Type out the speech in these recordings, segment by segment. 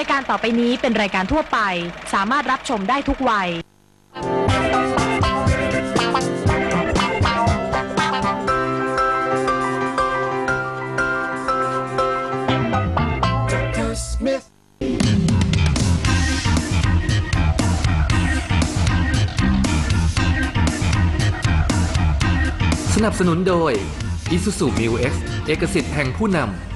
ายการต่อไปนี้เป็นรายการทั่วไป สามารถรับชมได้ทุกวัย สนับสนุนโดย Isuzu Mu X เอกสิทธิ์แห่งผู้นำ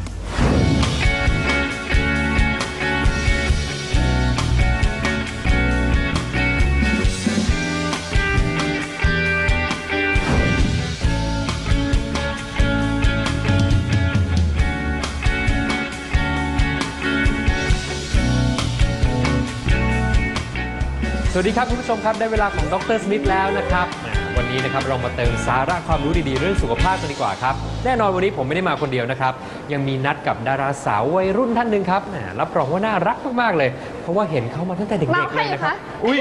สวัสดีครับคุณผู้ชมครับได้เวลาของดรสมิธแล้วนะครับอ่าวันนี้นะครับเรามาเติมสาระความรู้ดีๆ เรื่องสุขภาพกันดีกว่าครับแน่นอนวันนี้ผมไม่ได้มาคนเดียวนะครับยังมีนัดกับดาราสาววัยรุ่นท่านหนึ่งครับแหมรับรองว่าน่ารักมากๆเลย เพราะว่าเห็นเขามาตั้งแต่เด็กๆเลยนะครับอุ้ย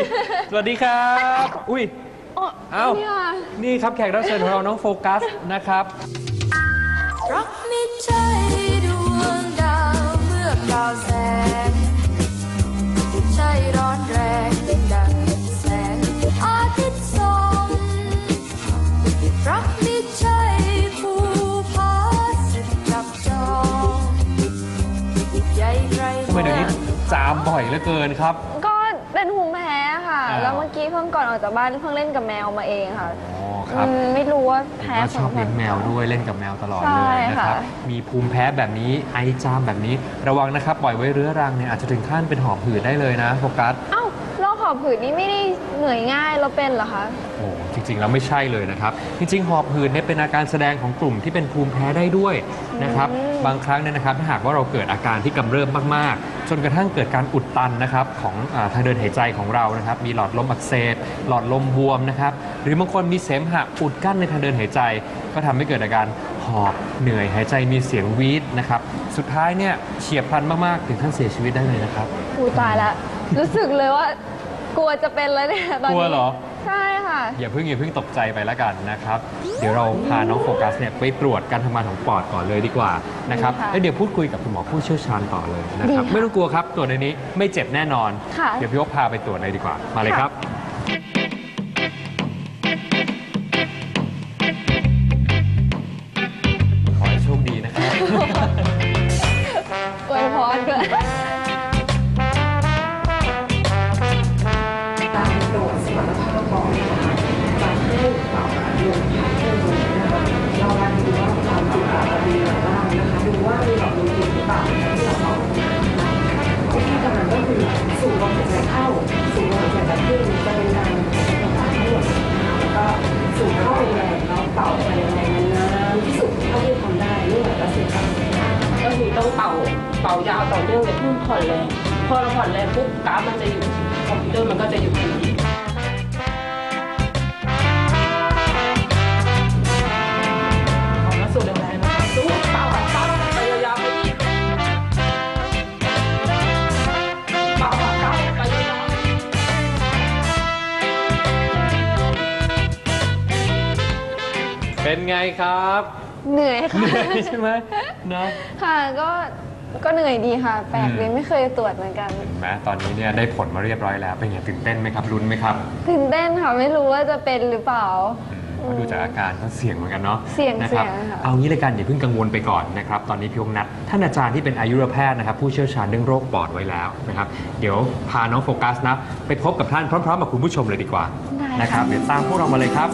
สวัสดีครับ อุ้ยโอ้เอ้าเนี่ยนี่ครับแขกรับเชิญของเราน้องโฟกัสนะครับรักไม่ใช่ดวงดาวเมื่อเปล่าแสงใช่ร้อนแรง ดังแสงอาทิตย์ส่องรักไม่ใช่ภูผาสุดจับจองใหญ่ไกลทำไมเดี๋ยวนี้จามบ่อยเหลือเกินครับ ก็เป็นภูมิแพ้ค่ะอ้าวแล้วเมื่อกี้เพิ่งก่อนออกจากบ้านเพิ่งเล่นกับแมวมาเองค่ะอ๋อครับ อืมไม่รู้ว่าแพ้ก็ชอบเลี้ยงแมวด้วยเล่นกับแมวตลอดเลยนะครับใช่ค่ะมีภูมิแพ้แบบนี้ไอจามแบบนี้ระวังนะครับ ปล่อยไว้เรื้อรังเนี่ยอาจจะถึงขั้นเป็นหอบหืดได้เลยนะโฟกัส เอ้าโรคห อบหืดนี่ไม่ได้เหนื่อยง่ายเราเป็นเหรอคะ โอ้จริงๆแล้วไม่ใช่เลยนะครับ จริง ๆ หอบหืดเนี่ยเป็นอาการแสดงของกลุ่มที่เป็นภูมิแพ้ได้ด้วยนะครับ อืม บางครั้งเนี่ยนะครับถ้าหากว่าเราเกิดอาการที่กำเริบมากๆ จนกระทั่งเกิดการอุดตันนะครับของอาทางเดินหายใจของเรานะครับ มีหลอดลมอักเสบหลอดลมบวมนะครับ หรือบางคนมีเสมหะอุดกั้นในทางเดินหายใจ ก็ทำให้เกิดอาการหอบเหนื่อยหายใจมีเสียงวีดนะครับ สุดท้ายเนี่ยเฉียบพลันมากๆถึงขั้นเสียชีวิตได้เลยนะครับกูตายละ รู้สึกเลยว่า กลัวจะเป็นแล้วเนี่ยตอนนี้กลัวเหรอ ใช่ค่ะ อย่าเพิ่งอย่าเพิ่งตกใจไปแล้วกันนะครับ เดี๋ยวเราพาน้องโฟกัสเนี่ยไปตรวจการทำงานของปอดก่อนเลยดีกว่านะครับดีค่ะแล้วเดี๋ยวพูดคุยกับคุณหมอผู้เชี่ยวชาญต่อเลยนะครับ ดีค่ะไม่ต้องกลัวครับตรวจในนี้ไม่เจ็บแน่นอน ค่ะ เดี๋ยวพี่โอ๊คพาไปตรวจเลยดีกว่ามาเลยค่ะครับ ลมหายใจเข้าสูดลมหายใจแบบขึ้นจะเป็นการกำจัดทั้งหมดแล้วก็สูดเข้าไปแรงแล้วเป่าไปแรงนานที่สุดเท่าที่ทำได้ไม่ไหวก็สียครับก็คือต้องเป่าเป่ายาวต่อเนื่องเลยเพิ่มผ่อนแรงพอเราผ่อนแรงปุ๊บกราฟมันจะหยุดคอมพิวเตอร์มันก็จะหยุดทันที เป็นไงครับเหนื่อยค่ะเหนื่อยใช่ไหมนะ ค่ะก็ก็เหนื่อยดีค่ะ แปลกอืมเลยไม่เคยตรวจเหมือนกันเห็นไหมตอนนี้เนี่ยได้ผลมาเรียบร้อยแล้วเป็นไงตื่นเต้นไหมครับลุ้นไหมครับตื่นเต้นค่ะไม่รู้ว่าจะเป็นหรือเปล่าเพราะดูจากอาการก็เสี่ยงเหมือนกันเนาะเสี่ยงนะครับเสี่ยงค่ะ เอางี้เลยกันอย่าเพิ่งกังวลไปก่อนนะครับตอนนี้พี่ยงนัดท่านอาจารย์ที่เป็นอายุรแพทย์นะครับผู้เชี่ยวชาญเรื่องโรคปอดไว้แล้วนะครับเดี๋ยวพาน้องโฟกัสนะไปพบกับท่านพร้อมๆกับคุณผู้ชมเลยดีกว่าได้นะครับค่ะเดี๋ยวตามพวกเรามาเลยครับ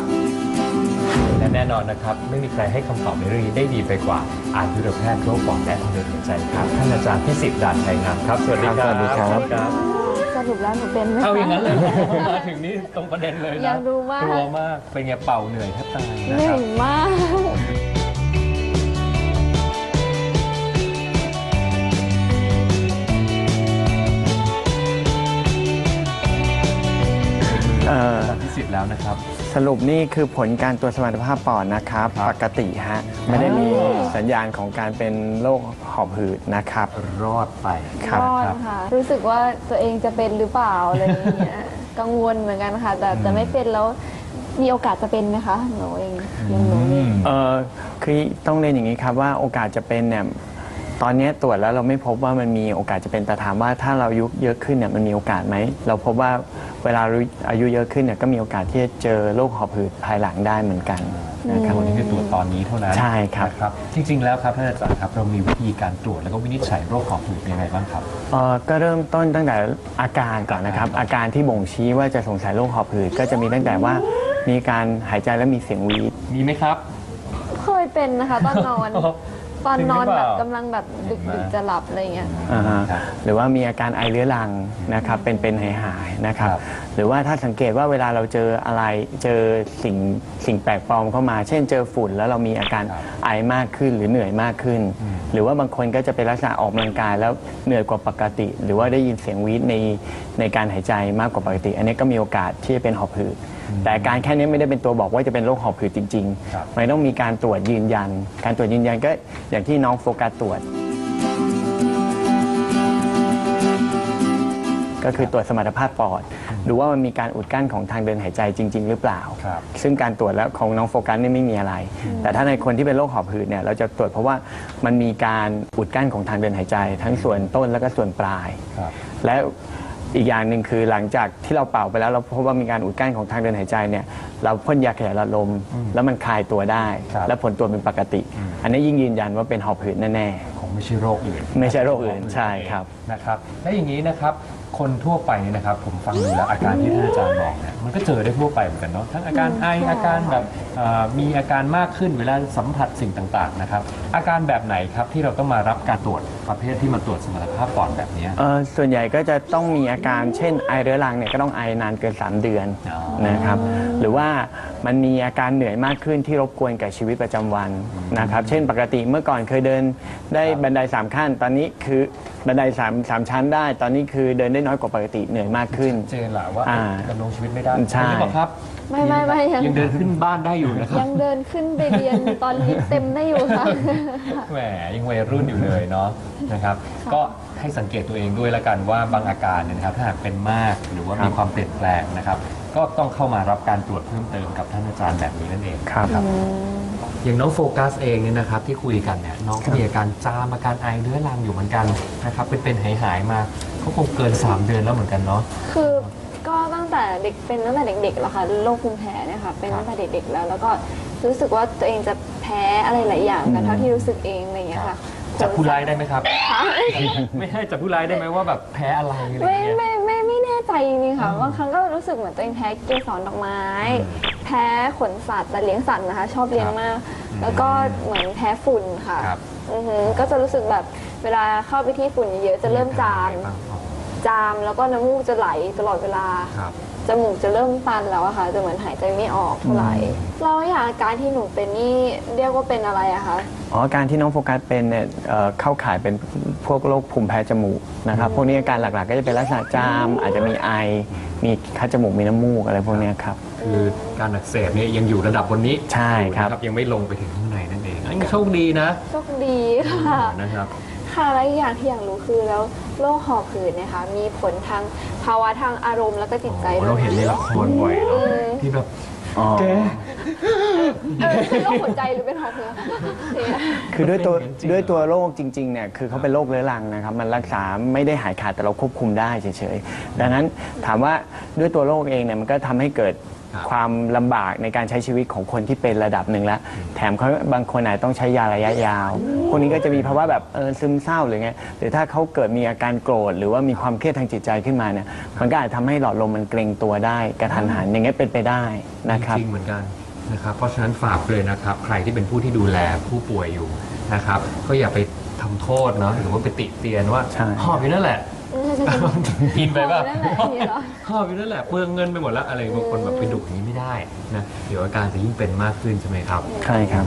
และแน่นอนนะครับ ไม่มีใครให้คำตอบในเรื่องนี้ได้ดีไปกว่าอายุรแพทย์โรคปอดและทางเดินหายใจครับท่านอาจารย์พิสิทธิ์ด่านชัยงามครับสวัสดีครับสวัสดีครับครับสรุปแล้วหนูเป็นไหมคะเอาอย่างนั้นเลยเหรอมาถึงนี่ตรงประเด็นเลยนะอยากรู้มากกลัวมากเป็นไงเป่าเหนื่อยแทบตายเหนะนื่คอรับยมาก เอ่อ พิสิทธิ์แล้วนะครับส รุปนี่คือผลการตรวจสมรรถภาพปอดนะครับครับ ปกติฮะไม่ได้มีสัญญาณของการเป็นโรคหอบหืดนะครับ รอดไปครับ รอดครับค่ะ รู้สึกว่าตัวเองจะเป็นหรือเปล่าอะไรอย่างเงี้ยกังวลเหมือนกันค่ะ แต่จะไม่เป็นแล้วมีโอกาสจะเป็นไหมคะหนูเองยังหนูเองเอ่อคือต้องเรียนอย่างนี้ครับว่าโอกาสจะเป็นเนี่ยตอนนี้ตรวจแล้วเราไม่พบว่ามันมีโอกาสจะเป็นแต่ถามว่าถ้าเราอายุเยอะขึ้นเนี่ยมันมีโอกาสไหม เราพบว่า เวลาอายุเยอะขึ้นเนี่ยก็มีโอกาสที่จะเจอโรคหอบหืดภายหลังได้เหมือนกันนะครับวันนี้คือตรวจตอนนี้เท่านั้นใช่ครับนะครับจริง ๆ แล้วครับท่านอาจารย์ครับเรามีวิธีการตรวจแล้วก็วินิจฉัยโรคหอบหืดยังไงบ้างครับเอ่อก็เริ่มต้นตั้งแต่อาการก่อนนะครับ อาการที่บ่งชี้ว่าจะสงสัยโรคหอบหืดก็จะมีตั้งแต่ว่ามีการหายใจและมีเสียงหวีดมีไหมครับ เคยเป็นนะคะตอนนอน ตอนนอนจริงหรือเปแบล่าบกำลังแบบดึกเห็นไหมดึกจะหลับอะไรเงี้ย อ่าฮะครับหรือว่ามีอาการไอเรื้อรังนะครับเป็นเป็นหายหายๆนะครับ ครับหรือว่าถ้าสังเกตว่าเวลาเราเจออะไรเจอสิ่งสิ่งแปลกปลอมเข้ามา เช่นเจอฝุ่นแล้วเรามีอาการไอมากขึ้นหรือเหนื่อยมากขึ้น หรือว่าบางคนก็จะเป็นลักษณะออกกำลังกายแล้วเหนื่อยกว่าปกติ หรือว่าได้ยินเสียงวีดในในการหายใจมากกว่าปกติ อันนี้ก็มีโอกาสที่จะเป็นหอบหืด แต่อาการแค่นี้ไม่ได้เป็นตัวบอกว่าจะเป็นโรคหอบหืดจริงครับ ๆ มันต้องมีการตรวจยืนยัน การตรวจยืนยันก็อย่างที่น้องโฟกัสตรวจ ก็คือตรวจสมรรถภาพปอด ดูว่ามันมีการอุดกั้นของทางเดินหายใจจริง ๆ หรือเปล่า ครับ ซึ่งการตรวจแล้วของน้องโฟกัสนี่ไม่มีอะไร แต่ถ้าในคนที่เป็นโรคหอบหืดเนี่ยเราจะตรวจเพราะว่ามันมีการอุดกั้นของทางเดินหายใจ ทั้งส่วนต้นแล้วก็ส่วนปลาย ครับ และ อีกอย่างหนึ่งคือหลังจากที่เราเป่าไปแล้ว เราพบว่ามีการอุดกั้นของทางเดินหายใจเนี่ยเราพ่นยาขยายหลอดลม แล้วมันคลายตัวได้ ครับและผลตรวจเป็นปกติ อันนี้ยิ่งยืนยันว่าเป็นหอบหืดแน่ๆคงไม่ใช่โรคอื่นไม่ใช่โรคอื่นใช่ครับ นะครับและอย่างนี้นะครับ คนทั่วไปเนี่ยนะครับผมฟังดูแล้วอาการที่ท่านอาจารย์บอกเนี่ยมันก็เจอได้ทั่วไปเหมือนกันเนาะทั้งอาการไออาการแบบเอ่อมีอาการมากขึ้นเวลาสัมผัสสิ่งต่างๆนะครับอาการแบบไหนครับที่เราต้องมารับการตรวจประเภทที่มาตรวจสมรรถภาพปอดแบบเนี้ย เอ่อส่วนใหญ่ก็จะต้องมีอาการเช่นไอเรื้อรังเนี่ยก็ต้องไอนานเกิน 3 เดือนอ๋อ นะครับหรือว่ามันมีอาการเหนื่อยมากขึ้นที่รบกวนกับชีวิตประจำวันนะครับเช่นปกติเมื่อก่อนเคยเดินได้บันได 3 ขั้น ตอนนี้คือบันได3 3ชั้นได้ ตอนนี้คือเดินได้น้อยกว่าปกติเหนื่อยมากขึ้น เจนแหละว่าอ่าดำรงชีวิตไม่ได้ใช่เป็นหรือเปล่าครับไม่ไม่ไม่ยัง ยังเดินขึ้นบ้านได้อยู่นะครับยังเดินขึ้นไปเรียนตอนนี้เต็มได้อยู่ค่ะ แหมยังวัยรุ่นอยู่เลยเนาะนะครับ ก็ให้สังเกตตัวเองด้วยละกันว่าบางอาการเนี่ยนะครับถ้าหากเป็นมากหรือว่ามีความเปลี่ยนแปลงนะครับ ก็ต้องเข้ามารับการตรวจเพิ่มเติมกับท่านอาจารย์แบบนี้นั่นเองครับ อย่างน้องโฟกัสเองเนี่ยนะครับที่คุยกันเนี่ยน้องก็มีอาการจามอาการไอเรื้อรังอยู่เหมือนกันนะครับเป็นเป็นหายหายๆมา เขาคงเกิน 3 เดือนแล้วเหมือนกันเนาะ คือก็ตั้งแต่เด็กเป็นตั้งแต่เด็กๆแล้วค่ะโรคภูมิแพ้เนี่ยค่ะเป็นตั้งแต่เด็กๆแล้ว แล้วก็รู้สึกว่าตัวเองจะแพ้อะไรหลายอย่างกันเท่าที่รู้สึกเองอะไรอย่างเงี้ยค่ะจับผู้ร้ายได้ไหมครับ ไม่ให้จับผู้ร้ายได้ไหมว่าแบบแพ้อะไรอะไรไม่เงี้ย ไม่ไม่ไม่แน่ใจจริงๆค่ะบางครั้งก็รู้สึกเหมือนตัวเองแพ้เกสรดอกไม้ แพ้ขนสัตว์แต่เลี้ยงสัตว์นะคะ ชอบเลี้ยงมาก แล้วก็เหมือนแพ้ฝุ่นค่ะครับ อือหือก็จะรู้สึกแบบเวลาเข้าไปที่ฝุ่นเยอะๆจะเริ่มจาม จามแล้วก็น้ำมูกจะไหลตลอดเวลา ครับ จมูกจะเริ่มตันแล้วอะค่ะ จะเหมือนหายใจไม่ออกเท่าไหร่แล้วอย่างอาการที่หนูเป็นนี่เรียกว่าเป็นอะไรอะคะ อ๋อการที่น้องโฟกัสเป็นเนี่ยเอ่อเข้าข่ายเป็นพวกโรคภูมิแพ้จมูกนะครับพวกนี้อาการหลักๆ ก็จะเป็นลักษณะจาม อาจจะมีไอ มีคัดจมูกมีน้ำมูกอะไรพวกเนี้ยครับ คือการอักเสบเนี่ยยังอยู่ระดับบนนี้ใช่ครับ อยู่นะยังไม่ลงไปถึงข้างในนั่นเองอันนี้โชคดีนะโชคดีค่ะ นะครับ ค่ะและอีกอย่างที่อยากรู้คือแล้ว โรคหอบหืดเนี่ยค่ะมีผลทางภาวะทางอารมณ์แล้วก็จิตใจโอ้ด้เราวยเห็นในละครบ่อยเนาะอืมที่แบบอ๋อแก เออเป็นโรคหัวใจหรือเป็นหอบหืดเนี่ยคือด้วยตัวเป็นอย่างนั้นจริง ด้วยตัวโรคจริงๆเนี่ยคือเขาเป็นโรคเรื้อรังนะครับมันรักษาไม่ได้หายขาดแต่เราควบคุมได้เฉยๆดังนั้นถามว่าด้วยตัวโรคเองเนี่ยมันก็ทำให้เกิด ครับความลำบากในการใช้ชีวิตของคนที่เป็นระดับหนึ่งแล้ว แถมเขาบางคนอาจต้องใช้ยาระยะยาวพวกนี้ก็จะมีภาวะแบบเออซึมเศร้าหรือไงหรือถ้าเขาเกิดมีอาการโกรธหรือว่ามีความเครียดทางจิตใจขึ้นมาเนี่ยมันก็อาจทำให้หลอดลมมันเกร็งตัวได้กระทันหันอย่างเงี้ยเป็นไปได้นะครับ จริงๆเหมือนกันนะครับ เพราะฉะนั้นฝากเลยนะครับ ใครที่เป็นผู้ที่ดูแลผู้ป่วยอยู่นะครับ ก็อย่าไปทำโทษเนาะหรือว่าไปติเตียนว่าใช่ หอบอยู่นั่นแหละ กินไปป่ะหอบอยู่นั่นแหละอย่างนี้เหรอบอยู่นั่นแหละเปลืองเงินไปหมดแล้วอะไรบางคนแบบไปดุอย่างนี้ไม่ได้นะเดี๋ยวอาการจะยิ่งเป็นมากขึ้นใช่ไหมครับ ใช่ครับ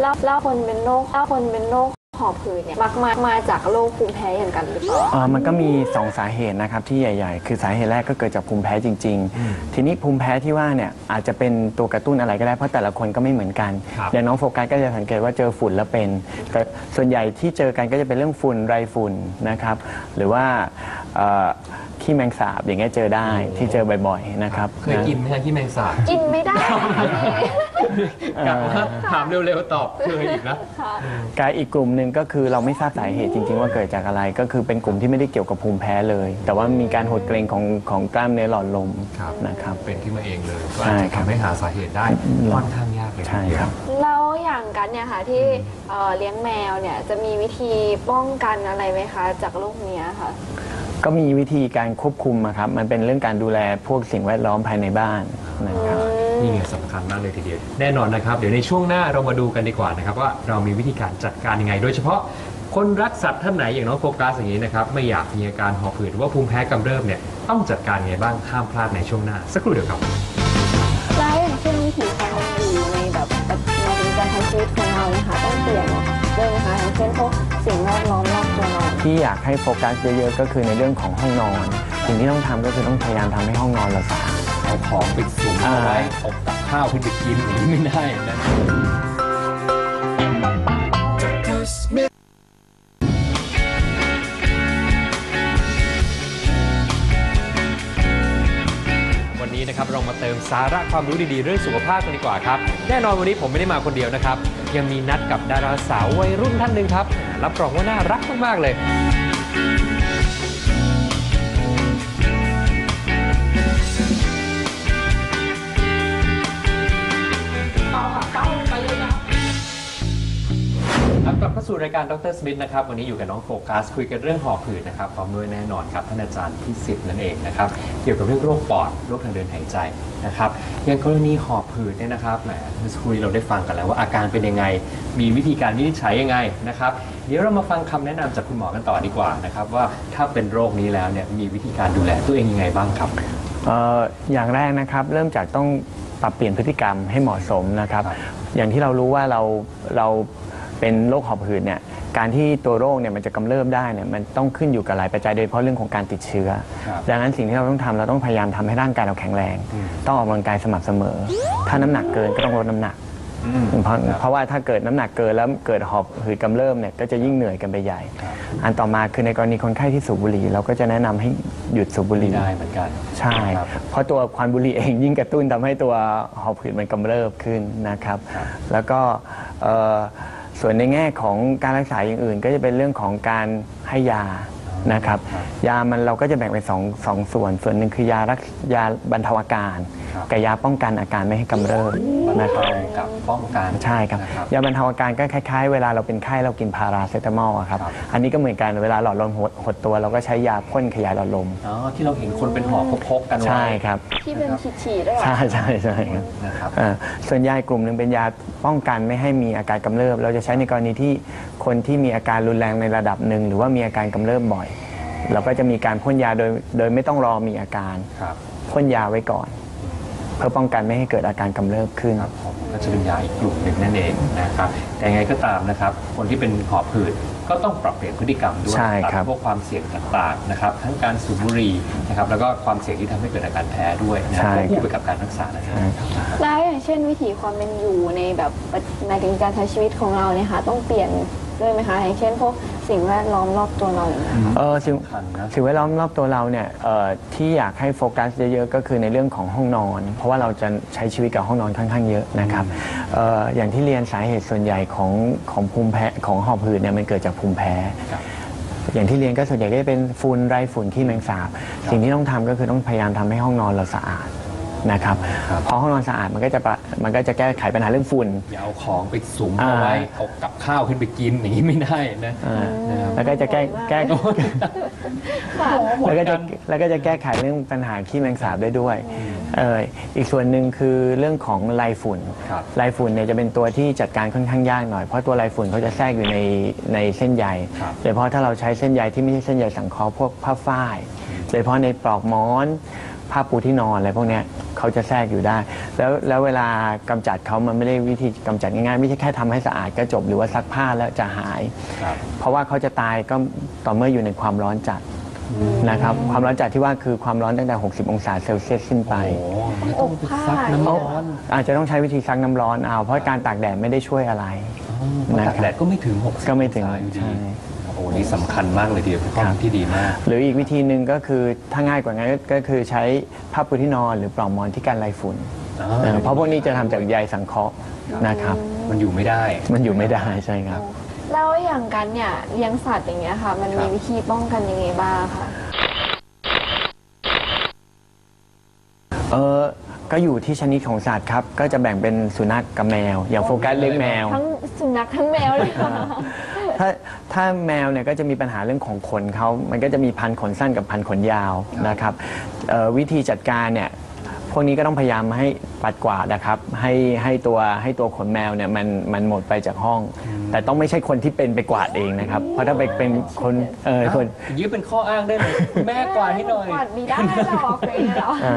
แล้วแล้วคนเป็นโรคแล้าคนเป็นโรค หอบหืดเนี่ยมักมามาจากโรคภูมิแพ้อย่างกันหรือเปล่า เอ่อมันก็มี2สาเหตุนะครับที่ใหญ่ ๆ คือสาเหตุแรกก็เกิดจากภูมิแพ้จริง ๆ ทีนี้ภูมิแพ้ที่ว่าเนี่ยอาจจะเป็นตัวกระตุ้นอะไรก็ได้เพราะแต่ละคนก็ไม่เหมือนกัน ครับ อย่างน้องโฟกัสก็จะสังเกตว่าเจอฝุ่นแล้วเป็น แต่ส่วนใหญ่ที่เจอกันก็จะเป็นเรื่องฝุ่นไรฝุ่นนะครับ หรือว่าเอ่อ ขี้แมงสาบอย่างเงี้ยเจอได้ที่เจอบ่อยๆนะครับเคยกินไหมฮะที่แมงสาบกินไม่ได้ค่ะพี่กะว่าถามเร็วๆตอบเคยอีกนะค่ะการอีกกลุ่มหนึ่งก็คือเราไม่ทราบสาเหตุจริง ๆ ว่าเกิดจากอะไรก็คือเป็นกลุ่มที่ไม่ได้เกี่ยวกับภูมิแพ้เลย แต่ว่ามีการหดเกร็งของของกล้ามเนื้อหลอดลมครับนะครับเป็นขึ้นมาเองเลยก็ใช่อาจจะครับทำให้หาสาเหตุได้ค่อนข้างยากเลยทีใช่เดียวครับแล้วอย่างกันเนี่ยค่ะที่เอ่อเลี้ยงแมวเนี่ยจะมีวิธีป้องกันอะไรไหมคะ จากโรคเนี้ยค่ะ ก็มีวิธีการควบคุมอะครับ มันเป็นเรื่องการดูแลพวกสิ่งแวดล้อมภายในบ้านนะครับ นี่ไงสำคัญมากเลยทีเดียว แน่นอนนะครับ เดี๋ยวในช่วงหน้าเรามาดูกันดีกว่านะครับว่าเรามีวิธีการจัดการยังไง โดยเฉพาะคนรักสัตว์ท่านไหนอย่างน้องโฟกัสอย่างนี้นะครับไม่อยากมีอาการหอบหืดหรือว่าภูมิแพ้กำเริบเนี่ยต้องจัดการยังไงบ้างห้ามพลาดในช่วงหน้า สักครู่เดียวครับ การใช้ชีวิตของเราเนี่ยค่ะต้องเปลี่ยนด้วยไหมคะอย่างเช่นพวกสิ่งแวดล้อมรอบตัวเราที่อยากให้โฟกัสเยอะๆก็คือในเรื่องของห้องนอน สิ่งที่ต้องทำก็คือต้องพยายามทำให้ห้องนอนเราสะอาดเอาของไปสูงเอาไว้เอากับข้าวขึ้นไปกินอย่างนี้ไม่ได้นะ มาเติมสาระความรู้ดีๆ เรื่องสุขภาพกันดีกว่าครับ แน่นอนวันนี้ผมไม่ได้มาคนเดียวนะครับ ยังมีนัดกับดาราสาววัยรุ่นท่านหนึ่งครับ รับรองว่าน่ารักมากๆเลย สู่รายการดรสมิธนะครับวันนี้อยู่กับน้องโฟกัสคุยกันเรื่องหอบหืดนะครับพร้อมด้วยแน่นอนครับท่านอาจารย์พิสิทธิ์นั่นเองนะครับเกี่ยวกับเรื่องโรคปอดโรคทางเดินหายใจนะครับอย่างกรณีหอบหืดเนี่ยนะครับแหมเมื่อสักครู่นี้เราได้ฟังกันแล้วว่าอาการเป็นยังไง มีวิธีการวินิจฉัยยังไงนะครับเดี๋ยวเรามาฟังคำแนะนำจากคุณหมอกันต่อดีกว่านะครับว่าถ้าเป็นโรคนี้แล้วเนี่ยมีวิธีการดูแลตัวเองยังไงบ้างครับ เอ่ออย่างแรกนะครับเริ่มจากต้องปรับเปลี่ยนพฤติกรรมให้เหมาะสมนะครับ ครับอย่างที่เรารู้ว่าเราเรา เป็นโรคหอบหืดเนี่ยการที่ตัวโรคเนี่ยมันจะกำเริบได้เนี่ยมันต้องขึ้นอยู่กับหลายปัจจัยโดยเฉพาะเรื่องของการติดเชื้อครับดังนั้นสิ่งที่เราต้องทำเราต้องพยายามทำให้ร่างกายเราแข็งแรง ต้องออกกำลังกายสม่ำเสมอ ถ้าน้ำหนักเกินก็ต้องลดน้ำหนัก เพราะเพราะว่าถ้าเกิดน้ำหนักเกินแล้วเกิดหอบหืดกำเริบเนี่ยก็จะยิ่งเหนื่อยกันไปใหญ่ อันต่อมาคือในกรณีคนไข้ที่สูบบุหรี่เราก็จะแนะนำให้หยุดสูบบุหไม่รี่ ได้เหมือนกัน ใช่ ครับเพราะตัวควันบุหรี่เองยิ่งกระตุ้นทำให้ตัวหอบหืดมันกำเริบขึ้นนะครับ แล้วก็เอ่อ ส่วนในแง่ของการรักษาอย่างอื่น ก็จะเป็นเรื่องของการให้ยานะครับ ยามันเราก็จะแบ่งเป็นสองสองส่วน ส่วนหนึ่งคือยารักยาบรรเทาอาการ กับยาป้องกันอาการไม่ให้กำเริบนะครับกับป้องกันใช่ครับนะ ยาบรรเทาอาการก็คล้าย ๆ เวลาเราเป็นไข้เรากินพาราเซตามอลอะครับครับ อันนี้ก็เหมือนกันเวลาหลอดลมหดหดตัว เราก็ใช้ยาพ่นขยายหลอดลม อ๋อที่เราเห็นคนเป็นหอบพกๆกันไว้ใช่ครับ ที่เป็นฉีดๆด้วยเหรอ ใช่ใช่ใช่ครับนะครับ อ่าส่วนยาอีกกลุ่มหนึ่งเป็นยาป้องกันไม่ให้มีอาการกำเริบ เราจะใช้ในกรณีที่คนที่มีอาการรุนแรงในระดับหนึ่งหรือว่ามีอาการกำเริบบ่อย เราก็จะมีการพ่นยาโดยโดยไม่ต้องรอมีอาการครับ พ่นยาไว้ก่อน เพื่อป้องกันไม่ให้เกิดอาการกำเริบขึ้น ครับผมก็จะเป็นยาอีกกลุ่มหนึ่งนั่นเองนะครับ แต่ยังไงก็ตามนะครับ คนที่เป็นหอบหืดก็ต้องปรับเปลี่ยนพฤติกรรมด้วยใช่ครับตัดพวกความเสี่ยงต่างๆนะครับ ทั้งการสูบบุหรี่นะครับ แล้วก็ความเสี่ยงที่ทำให้เกิดอาการแพ้ด้วยนะควบคู่ไปกับการรักษานะครับแล้วอย่างเช่นวิถีความเป็นอยู่ในแบบในถึงการใช้ชีวิตของเราเนี่ยค่ะต้องเปลี่ยนด้วยไหมคะอย่างเช่นพวก สิ่งแวดล้อมรอบตัวเราอย่างเงี้ยค่ะเออสิ่งสำคัญนะ สิ่งแวดล้อมรอบตัวเราเนี่ยเอ่อที่อยากให้โฟกัสเยอะๆก็คือในเรื่องของห้องนอน เพราะว่าเราจะใช้ชีวิตกับห้องนอนค่อนข้างเยอะนะครับเอ่ออย่างที่เรียนสาเหตุส่วนใหญ่ของของภูมิแพ้ของหอบหืดเนี่ยมันเกิดจากภูมิแพ้ ครับ อย่างที่เรียนก็ส่วนใหญ่ก็จะเป็นฝุ่นไรฝุ่นขี้แมงสาบ สิ่งที่ต้องทำก็คือต้องพยายามทำให้ห้องนอนเราสะอาด นะครับครับพอห้องนอนสะอาดมันก็จะปะมันก็จะแก้ไขปัญหาเรื่องฝุ่น อย่าเอาของไปสุมเอาไว้อ่าเอากับข้าวขึ้นไปกินอย่างนี้ไม่ได้นะอ่านะครับแล้วก็จะแก้แก้ค่ะแล้วก็จะแล้วก็จะแก้ไขเรื่องปัญหาขี้แมงสาบได้ด้วยเอออีกส่วนหนึ่งคือเรื่องของลายฝุ่นครับลายฝุ่นเนี่ยจะเป็นตัวที่จัดการค่อนข้างยากหน่อยเพราะตัวลายฝุ่นเขาจะแทรกอยู่ในในเส้นใยครับ โดยเฉพาะถ้าเราใช้เส้นใยที่ไม่ใช่เส้นใยสังเคราะห์พวกผ้าฝ้ายโดยเฉพาะในปลอกหมอน ผ้าปูที่นอนอะไรพวกเนี้ยเขาจะแทรกอยู่ได้ แล้วแล้วเวลากำจัดเขามันไม่ได้วิธีกำจัดง่ายๆ ไม่ใช่แค่ทำให้สะอาดก็จบหรือว่าซักผ้าแล้วจะหายครับเพราะว่าเขาจะตายก็ต่อเมื่ออยู่ในความร้อนจัดนะครับความร้อนจัดที่ว่าคือความร้อนตั้งแต่ 60 องศาเซลเซียสขึ้นไปโอ้มันก็ต้องไปซักน้ำร้อนอาจจะต้องใช้วิธีซักน้ำร้อนเอา เพราะการตากแดดไม่ได้ช่วยอะไรเพราะตากแดดก็ไม่ถึง 60ก็ไม่ถึงองศาอยู่ดีใช่ โอ้นี่สำคัญมากเลยทีเดียวเป็นข้อครับมูลที่ดีมาก หรืออีกวิธีหนึ่งก็คือถ้าง่ายกว่านั้นก็คือใช้ผ้าปูที่นอนหรือปลอกหมอนที่กันไรฝุ่นอ๋อเออเพราะพวกนี้จะทำจากใยสังเคราะห์นะครับมันอยู่ไม่ได้ มันอยู่ไม่ได้ใช่ครับ แล้วอย่างกันเนี่ยเลี้ยงสัตว์อย่างเงี้ยค่ะ มันครัมีบวิธีป้องกันยังไงบ้างคะเออก็อยู่ที่ชนิดของสัตว์ครับ ก็จะแบ่งเป็นสุนัขกับแมว อย่างโฟกัสเลี้ยงแมว ทั้งสุนัขทั้งแมวเลยค่ะ ถ้าถ้าแมวเนี่ยก็จะมีปัญหาเรื่องของขนเขามันก็จะมีพันขนสั้นกับพันขนยาวนะครับเอ่อวิธีจัดการเนี่ยพวกนี้ก็ต้องพยายามให้ปัดกวาดนะครับ ให้ให้ตัวให้ตัวขนแมวเนี่ยมันมันหมดไปจากห้อง แต่ต้องไม่ใช่คนที่เป็นไปกวาดเองนะครับ เพราะถ้าไปเป็นคนเออคนอย่างนี้เป็นข้ออ้างได้เลยคุณแม่กวาดให้หน่อย กวาดมีได้หรอกอะไรอย่างเงี้ยเหรอ อ่า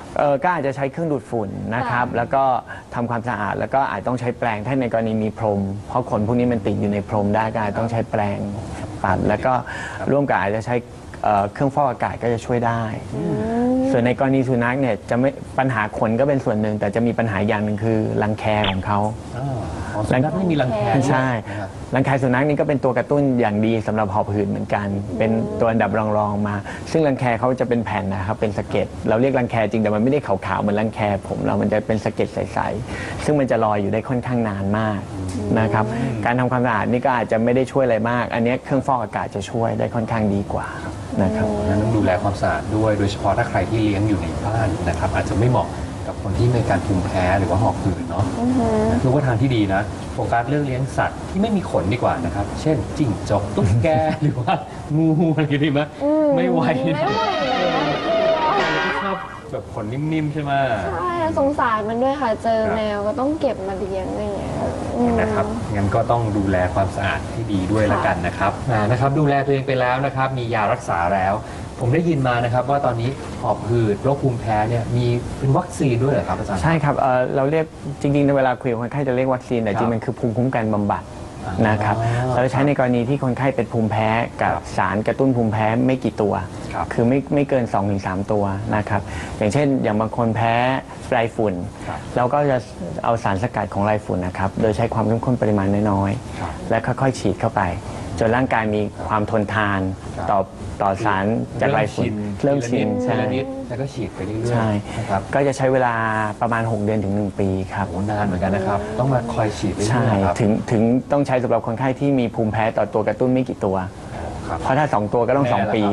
เออก็อาจจะใช้เครื่องดูดฝุ่นนะครับ แล้วก็ทำความสะอาดแล้วก็อาจต้องใช้แปรงถ้าในกรณีมีพรม เพราะขนพวกนี้มันติดอยู่ในพรมได้ก็อาจต้องใช้แปรงปัด แล้วก็ร่วมกับอาจจะใช้เอ่อเครื่องฟอกอากาศก็จะช่วยได้ ส่วนในกรณีสุนัขเนี่ยจะไม่ปัญหาขนก็เป็นส่วนหนึ่ง แต่จะมีปัญหาอย่างหนึ่งคือรังแคของเขา อ๋ออ๋อสุนัขไม่มีรังแคใช่นะครับ รังแคสุนัขนี่ก็เป็นตัวกระตุ้นอย่างดีสำหรับหอบหืดเหมือนกัน เป็นตัวอันดับรองๆมา ซึ่งรังแคเขาจะเป็นแผ่นนะครับเป็นสะเก็ดเราเรียกรังแคจริงแต่มันไม่ได้ขาวๆเหมือนรังแคผมเรามันจะเป็นสะเก็ดใสๆซึ่งมันจะลอยอยู่ได้ค่อนข้างนานมากนะครับการทำความสะอาดนี่ก็อาจจะไม่ได้ช่วยอะไรมาก อันเนี้ยเครื่องฟอกอากาศจะช่วยได้ค่อนข้างดีกว่านะครับนั้นต้องดูแลความสะอาดด้วย โดยเฉพาะถ้าใครที่เลี้ยงอยู่ในบ้านนะครับ อาจจะไม่เหมาะกับ คนที่มีการภูมิแพ้หรือว่าหอบหืดเนาะคือว่าทางที่ดีนะโฟกัสเรื่องเลี้ยงสัตว์ที่ไม่มีขนดีกว่านะครับ เช่นจิ้งจกตุ๊กแก หรือว่างูอะไรอย่างนี้ดีไหมไม่ไหวไม่นะไหวเลยนะชอบแบบขนนิ่มๆใช่ไหม ใช่สงสารมันด้วยค่ะ เจอครับ แมวก็ต้องเก็บมาเลี้ยงอะไรอย่างเงี้ยอืม นะครับ งั้นก็ต้องดูแลความสะอาดที่ดีด้วยละกันนะครับอ่านะครับ ดูแลตัวเองไปแล้วนะครับ มียารักษาแล้ว ผมได้ยินมานะครับว่าตอนนี้หอบหืดโรคภูมิแพ้เนี่ยมีเป็นวัคซีนด้วยเหรอครับอาจารย์ ใช่ครับเอ่อเราเรียกจริงๆในเวลาคุยกับคนไข้จะเรียกวัคซีนแต่ครับจริงๆมันคือภูมิคุ้มกันบำบัดอ๋อนะครับเราใช้ในกรณีที่คนไข้เป็นภูมิแพ้กับครับสารกระตุ้นภูมิแพ้ไม่กี่ตัวครับคือไม่ไม่เกิน2-3ตัวนะครับอย่างเช่น อย่างบางคนแพ้ไรฝุ่น ครับเราก็จะเอาสารสกัดของไรฝุ่นนะครับโดยใช้ความเข้มข้นปริมาณน้อยครับๆและค่อยๆฉีดเข้าไป จนร่างกายมีความทนทานครับ ต่อต่อสารจากไรฝุ่นเริ่มชินทีใช่ละนิดแล้วก็ฉีดไปเรื่อยใช่ ๆนะครับก็จะใช้เวลาประมาณ 6 เดือนถึง 1 ปีครับ โอ้นานเหมือนกันนะครับ ต้องมาคอยฉีดไปเรื่ใช่อยๆครับ ถึงถึงต้องใช้สำหรับคนไข้ที่มีภูมิแพ้ต่อตัวกระตุ้นไม่กี่ตัว ครับ เพราะถ้า2ตัวก็ต้อง2ปี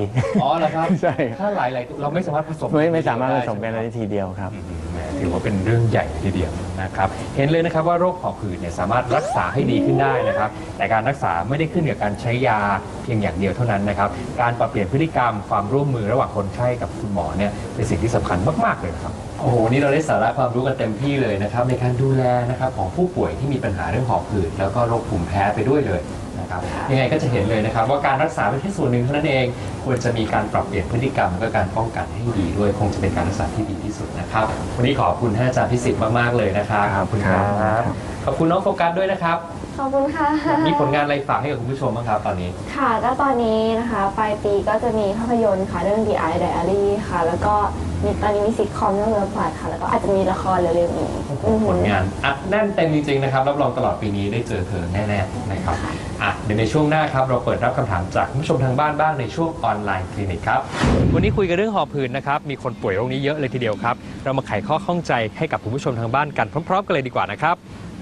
อ๋อเหรอครับใช่ ถ้าหลายๆตัวเราไม่สามารถผสมไม่ไม่สามารถผสมกันได้ได้ทีเดียวครับ อืมแหมถือว่าเป็นเรื่องใหญ่ทีเดียวนะครับ เห็นเลยนะครับว่าโรคหอบหืดเนี่ยสามารถรักษาให้ดีขึ้นได้นะครับ แต่การรักษาไม่ได้ขึ้นกับการใช้ยาเพียงอย่างเดียวเท่านั้นนะครับ การปรับเปลี่ยนพฤติกรรมความร่วมมือระหว่างคนไข้กับคุณหมอเนี่ยเป็นสิ่งที่สำคัญมากๆเลยนะครับ โอ้โหวันนี่เราได้สาระความรู้กันเต็มที่เลยนะครับในการดูแลนะครับของผู้ป่วยที่มีปัญหาเรื่องหอบหืดแล้วก็โรคภูมิแพ้ไปด้วยเลย นะครับยังไงก็จะเห็นเลยนะครับ ว่าการรักษาเป็นแค่ส่วนหนึ่งเท่านั้นเอง ควรจะมีการปรับเปลี่ยนพฤติกรรมและการป้องกันให้ดีด้วยคงจะเป็นการรักษาที่ดีที่สุดนะครับวันนี้ขอบคุณท่านอาจารย์พิสิทธิ์มากๆเลยนะครับครับขอบคุณครับขอบคุณน้องโฟกัสด้วยนะครับ ขอบคุณค่ะ มีผลงานอะไรฝากให้กับคุณผู้ชมบ้างครับตอนนี้ ค่ะก็ตอนนี้นะคะปลายปีก็จะมีภาพยนตร์ค่ะเรื่อง The Eye Diary ค่ะ แล้วก็มีตอนนี้มีซิทคอมเรื่องเลิฟบาดค่ะ แล้วก็อาจจะมีละครเร็วๆนี้อือหืผอลงานอัดแน่นเต็มจริงๆนะครับรับรองตลอดปีนี้ได้เจอเธอแน่ๆนะครับอะเดี๋ยวในช่วงหน้าครับเราเปิดรับคำถามจากคุณผู้ชมทางบ้านบ้างในช่วงออนไลน์คลินิกครับวันนี้คุยกันเรื่องหอบหืดนะครับมีคนป่วยโรคนี้เยอะเลยทีเดียวครับ เรามาไขข้อข้องใจให้กับคุณผู้ชมทางบ้านกันพร้อมๆกันเลยดีกว่านะครับ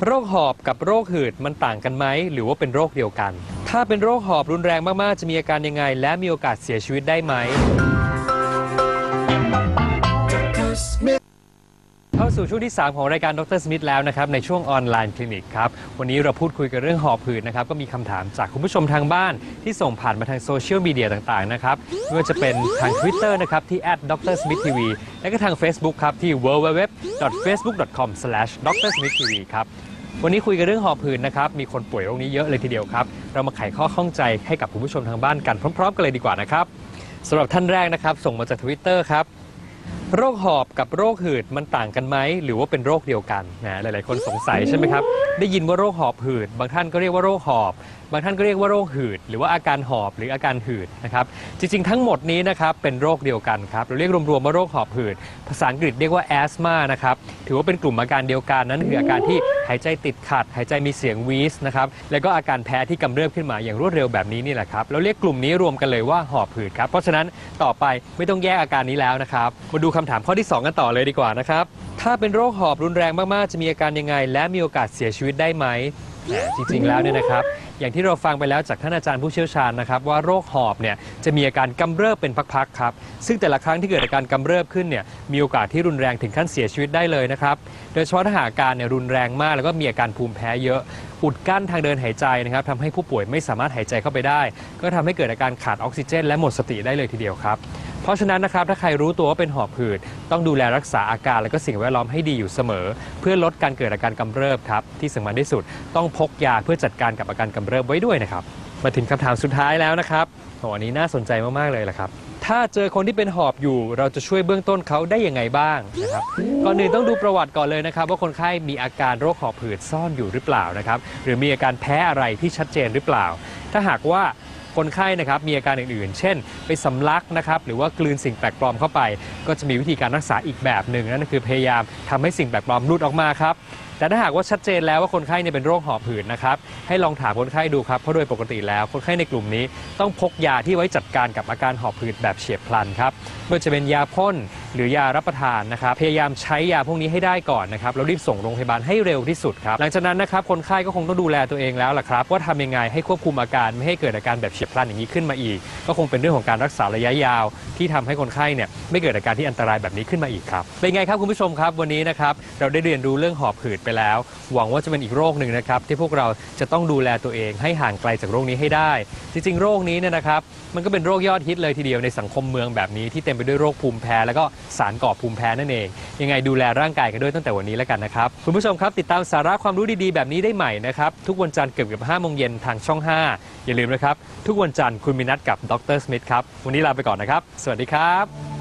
โรคหอบกับโรคหืดมันต่างกันไหมหรือว่าเป็นโรคเดียวกัน ถ้าเป็นโรคหอบรุนแรงมาก ๆ จะมีอาการยังไง และมีโอกาสเสียชีวิตได้ไหม เข้าสู่ช่วงที่ 3 ของรายการดรสมิธแล้วนะครับในช่วงออนไลน์คลินิกครับ วันนี้เราพูดคุยกันเรื่องหอบหืดนะครับ ก็มีคำถามจากคุณผู้ชมทางบ้าน ที่ส่งผ่านมาทางโซเชียลมีเดียต่างๆ นะครับ ไม่ว่าจะเป็นทาง Twitter นะครับ ที่ @drsmithtv และก็ทาง Facebook ครับ ที่ www.facebook.com/drsmithtv ครับวันนี้คุยกันเรื่องหอบหืดนะครับ มีคนป่วยโรคนี้เยอะเลยทีเดียวครับ เรามาไขข้อข้องใจให้กับคุณผู้ชมทางบ้านกันพร้อม ๆ กันเลยดีกว่านะครับสำหรับท่านแรกนะครับส่งมาจาก Twitter ครับ โรคหอบกับโรคหืดมันต่างกันไหมหรือว่าเป็นโรคเดียวกันนะหลาย ๆ คนสงสัยใช่ไหมครับ ได้ยินว่าโรคหอบหืด บางท่านก็เรียกว่าโรคหอบบางท่านก็เรียกว่าโรคหืด หรือว่าอาการหอบหรืออาการหืดนะครับ จริงๆ ทั้งหมดนี้นะครับเป็นโรคเดียวกันครับเราเรียกรวมๆว่าโรคหอบหืด ภาษาอังกฤษเรียกว่าแอสมานะครับ ถือว่าเป็นกลุ่มอาการเดียวกันนั่นคืออาการที่หายใจติดขัด หายใจมีเสียงวีสนะครับแล้วก็อาการแพ้ที่กำเริบขึ้นมาอย่างรวดเร็วแบบนี้นี่แหละครับเราเรียกกลุ่มนี้รวมกันเลยว่าหอบหืดครับเพราะฉะนั้นต่อไปไม่ต้องแยกอาการนี้แล้วนะครับมาดูคำถามข้อที่ 2 กันต่อเลยดีกว่านะครับถ้าเป็นโรคหอบรุนแรงมากๆ จะมีอาการยังไง และมีโอกาสเสียชีวิตได้ไหมแหมจริงๆแล้วเนี่ยนะครับ อย่างที่เราฟังไปแล้วจากท่านอาจารย์ผู้เชี่ยวชาญนะครับว่าโรคหอบเนี่ยจะมีอาการกำเริบเป็นพักๆครับ ซึ่งแต่ละครั้งที่เกิดอาการกำเริบขึ้นเนี่ยมีโอกาสที่รุนแรงถึงขั้นเสียชีวิตได้เลยนะครับโดยเฉพาะถ้าหากอาการเนี่ยรุนแรงมาก แล้วก็มีอาการภูมิแพ้เยอะ อุดกั้นทางเดินหายใจนะครับทำให้ผู้ป่วยไม่สามารถหายใจเข้าไปได้ ก็ทำให้เกิดอาการขาดออกซิเจน และหมดสติได้เลยทีเดียวครับ เพราะฉะนั้นนะครับถ้าใครรู้ตัวว่าเป็นหอบหืด ต้องดูแลรักษาอาการและก็สิ่งแวดล้อมให้ดีอยู่เสมอ เพื่อลดการเกิดอาการกำเริบครับที่สำคัญที่สุด ต้องพกยาเพื่อจัดการกับอาการกำเริบไว้ด้วยนะครับมาถึงคำถามสุดท้ายแล้วนะครับโหอันนี้น่าสนใจมากๆเลยละครับถ้าเจอคนที่เป็นหอบอยู่ เราจะช่วยเบื้องต้นเขาได้ยังไงบ้างนะครับก่อนอื่นต้องดูประวัติก่อนเลยนะครับ ว่าคนไข้มีอาการโรคหอบหืดซ่อนอยู่หรือเปล่านะครับ หรือมีอาการแพ้อะไรที่ชัดเจนหรือเปล่า ถ้าหากว่า คนไข้นะครับมีอาการอื่นๆ เช่น ไปสำลักนะครับหรือว่ากลืนสิ่งแปลกปลอมเข้าไป ก็จะมีวิธีการรักษาอีกแบบหนึ่งนั่นคือพยายามทำให้สิ่งแปลกปลอมหลุดออกมาครับแต่ถ้าหากว่าชัดเจนแล้วว่าคนไข้เนี่ยเป็นโรคหอบหืดนะครับให้ลองถามคนไข้ดูครับเพราะโดยปกติแล้ว คนไข้ในกลุ่มนี้ต้องพกยาที่ไว้จัดการกับอาการหอบหืดแบบเฉียบพลันครับไม่ว่าจะเป็นยาพ่น หรือยารับประทานนะครับพยายามใช้ยาพวกนี้ให้ได้ก่อนนะครับแล้วรีบส่งโรงพยาบาลให้เร็วที่สุดครับหลังจากนั้นนะครับคนไข้ก็คงต้องดูแลตัวเองแล้วล่ะครับว่าทำยังไงให้ควบคุมอาการไม่ให้เกิดอาการแบบเฉียบพลันอย่างนี้ขึ้นมาอีก ก็คงเป็นเรื่องของการรักษาระยะยาว ที่ทำให้คนไข้เนี่ยไม่เกิดอาการที่อันตรายแบบนี้ขึ้นมาอีกครับเป็นไงครับคุณผู้ชมครับวันนี้นะครับเราได้เรียนรู้เรื่องหอบหืดไปแล้ว หวังว่าจะเป็นอีกโรคหนึ่งนะครับที่พวกเราจะต้องดูแลตัวเองให้ห่างไกลจากโรคนี้ให้ได้ จริงๆ โรคนี้เนี่ยนะครับ มันก็เป็นโรคยอดฮิตเลยทีเดียวในสังคมเมืองแบบนี้ที่เต็มไปด้วยโรคภูมิแพ้ แล้วก็สารก่อภูมิแพ้นั่นเอง ยังไงดูแลร่างกายกันด้วยตั้งแต่วันนี้แล้วกันนะครับ คุณผู้ชมครับ ติดตามสาระความรู้ดีๆ แบบนี้ได้ใหม่นะครับ ทุกวันจันทร์เกือบกับ5โมงเย็นทางช่อง 5 อย่าลืมนะครับ ทุกวันจันทร์คุณมีนัดกับดรสมิธครับวันนี้ลาไปก่อนนะครับ สวัสดีครับ